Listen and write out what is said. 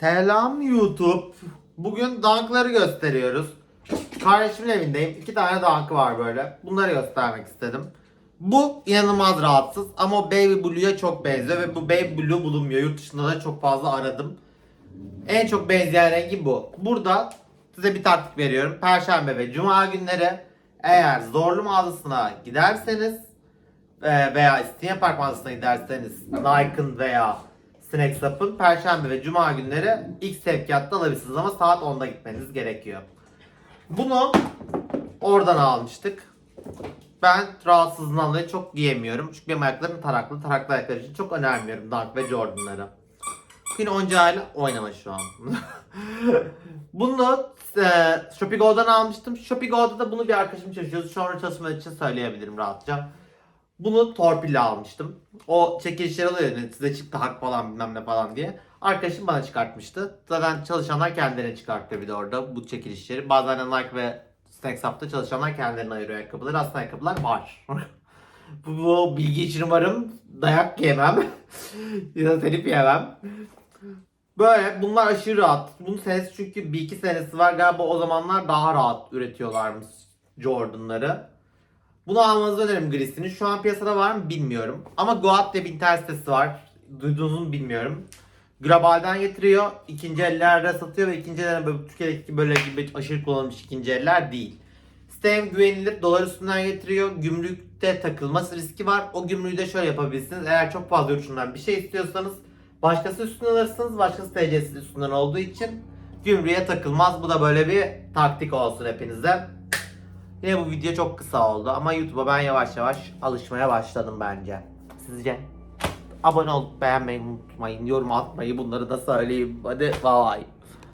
Selam YouTube. Bugün dankları gösteriyoruz. Kardeşimin evindeyim. İki tane dankı var böyle. Bunları göstermek istedim. Bu inanılmaz rahatsız ama Baby Blue'ya çok benziyor ve bu Baby Blue bulunmuyor. Yurt dışında da çok fazla aradım. En çok benzeyen rengi bu. Burada size bir taktik veriyorum. Perşembe ve Cuma günleri eğer zorlu mağazasına giderseniz e, veya İstinye Park mağazasına giderseniz Nike'ın veya Snack Up'ın Perşembe ve Cuma günleri ilk sevkiyatta alabilirsiniz ama saat 10'da gitmeniz gerekiyor. Bunu oradan almıştık. Ben rahatsızlığından dolayı çok giyemiyorum. Çünkü benim ayaklarım taraklı. Taraklı ayaklar için çok önermiyorum Dunk ve Jordan'ları. Yine oyuncağıyla oynama şu an. bunu e, Shopigo'dan almıştım. Shopigo'da da bunu bir arkadaşım çalışıyordu. Sonra çalışmadığı için söyleyebilirim rahatça. Bunu torpille almıştım. O çekilişler oluyor yani size çıktı hak falan bilmem ne falan diye. Arkadaşım bana çıkartmıştı. Zaten çalışanlar kendilerine çıkartıyor bir de orada bu çekilişleri. Bazen Nike ve Snacks Up'ta çalışanlar kendilerine ayırıyor ayakkabıları. Aslında ayakkabılar var. bu, bu bilgi için umarım dayak yemem. ya da telif yemem. Böyle bunlar aşırı rahat. Bunun senesi çünkü bir iki senesi var galiba o zamanlar daha rahat üretiyorlarmış Jordan'ları. Bunu almanızı öneririm grisini. Şu an piyasada var mı bilmiyorum. Ama Goat diye bir internet sitesi var. Duyduğunuzu mu bilmiyorum. Global'den getiriyor. ikinci ellerde satıyor ve ikinci eller böyle Türkiye'deki böyle gibi aşırı kullanılmış ikinci eller değil. Site hem güvenilir dolar üstünden getiriyor. Gümrükte takılması riski var. O gümrüğü de şöyle yapabilirsiniz. Eğer çok fazla dışından bir şey istiyorsanız başkası üstünden alırsınız. Başkası TC'si üstünden olduğu için gümrüğe takılmaz. Bu da böyle bir taktik olsun hepinize. Yine bu video çok kısa oldu ama YouTube'a ben yavaş yavaş alışmaya başladım bence. Sizce? Abone olup beğenmeyi unutmayın, yorum atmayı bunları da söyleyeyim. Hadi bye bye.